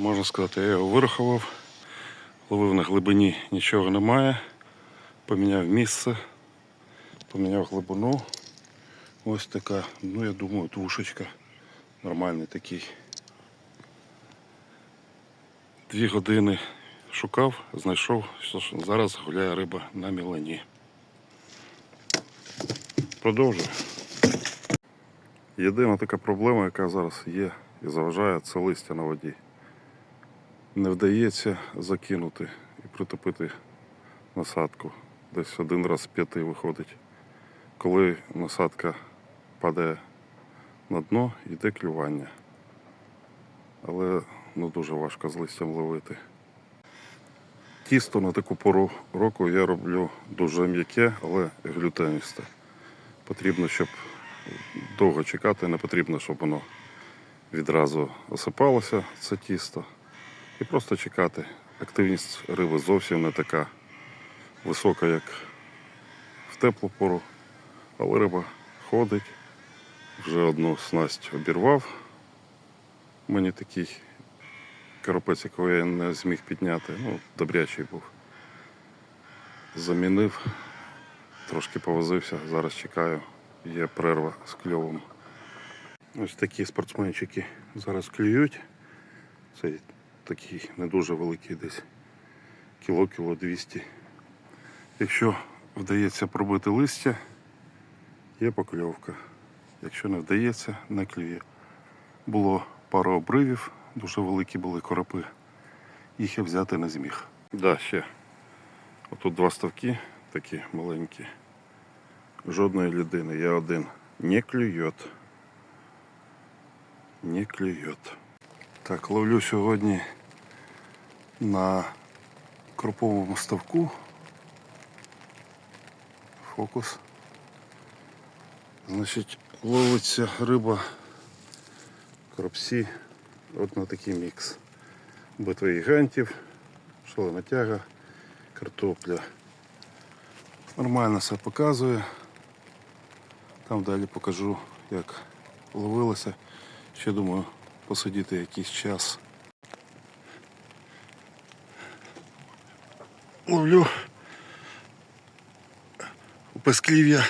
Можна сказати, я його вирахував, ловив на глибині, нічого немає. Поміняв місце, поміняв глибину. Ось така, ну я думаю, двушечка. Нормальний такий. Дві години шукав, знайшов, що зараз гуляє риба на мілані. Продовжую. Єдина така проблема, яка зараз є і заважає, це листя на воді. Не вдається закинути і притопити насадку. Десь один раз з п'яти виходить. Коли насадка падає на дно, йде клювання. Але ну, дуже важко з листям ловити. Тісто на таку пору року я роблю дуже м'яке, але глютеністе. Потрібно, щоб довго чекати, не потрібно, щоб воно відразу осипалося, це тісто. І просто чекати. Активність риби зовсім не така висока, як в теплу пору. Але риба ходить. Вже одну снасть обірвав. Мені такий карапець, якого я не зміг підняти. Ну, добрячий був. Замінив, трошки повозився, зараз чекаю. Є перерва з кльовом. Ось такі спортсменчики зараз клюють. Цей такий не дуже великий десь кіло, кіло 200. Якщо вдається пробити листя, є покльовка. Якщо не вдається, не клює. Було пару обривів, дуже великі були коропи. Їх я взяти не зміг. Да, ще. Отут два ставки такі маленькі. Жодної людини. Я один. Не клюет. Не клюет. Так, ловлю сьогодні на кроповому ставку. Фокус. Значить, ловиться риба кропсі. От на такий мікс. Битва гігантів, шалена тяга, картопля. Нормально все показує. Там далі покажу, як ловилося. Ще думаю посидіти якийсь час. Ловлю у песклів'я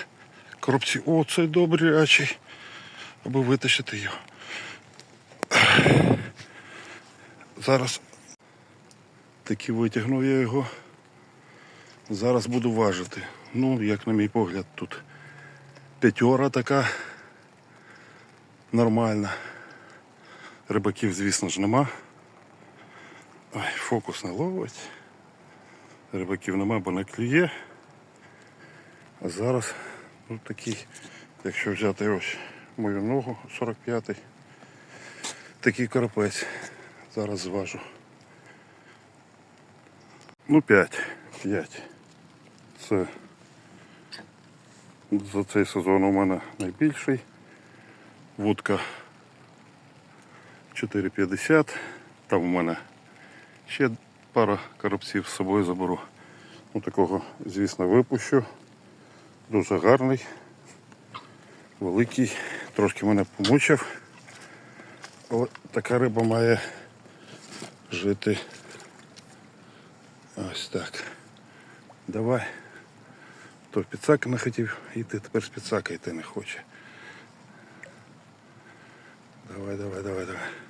коробці. О, цей добрячий, аби витащити його. Зараз таки витягнув я його. Зараз буду важити. Ну, як на мій погляд, тут п'ятьора така нормальна. Рибаків, звісно ж, нема. Ой, фокус не ловить. Рибаків нема, бо не клює. А зараз ну, такий, якщо взяти ось мою ногу 45-й, такий карапець. Зараз зважу. Ну 5. 5. Це за цей сезон у мене найбільший. Вудка 4,50. Там у мене ще пара коробців з собою заберу. Ну, такого, звісно, випущу. Дуже гарний, великий, трошки мене помучив. Але така риба має жити ось так. Давай. То в підсака не хотів йти, тепер з підсака йти не хоче. Давай, давай, давай, давай.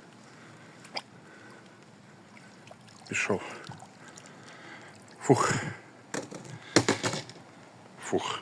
Пішов. Фух. Фух.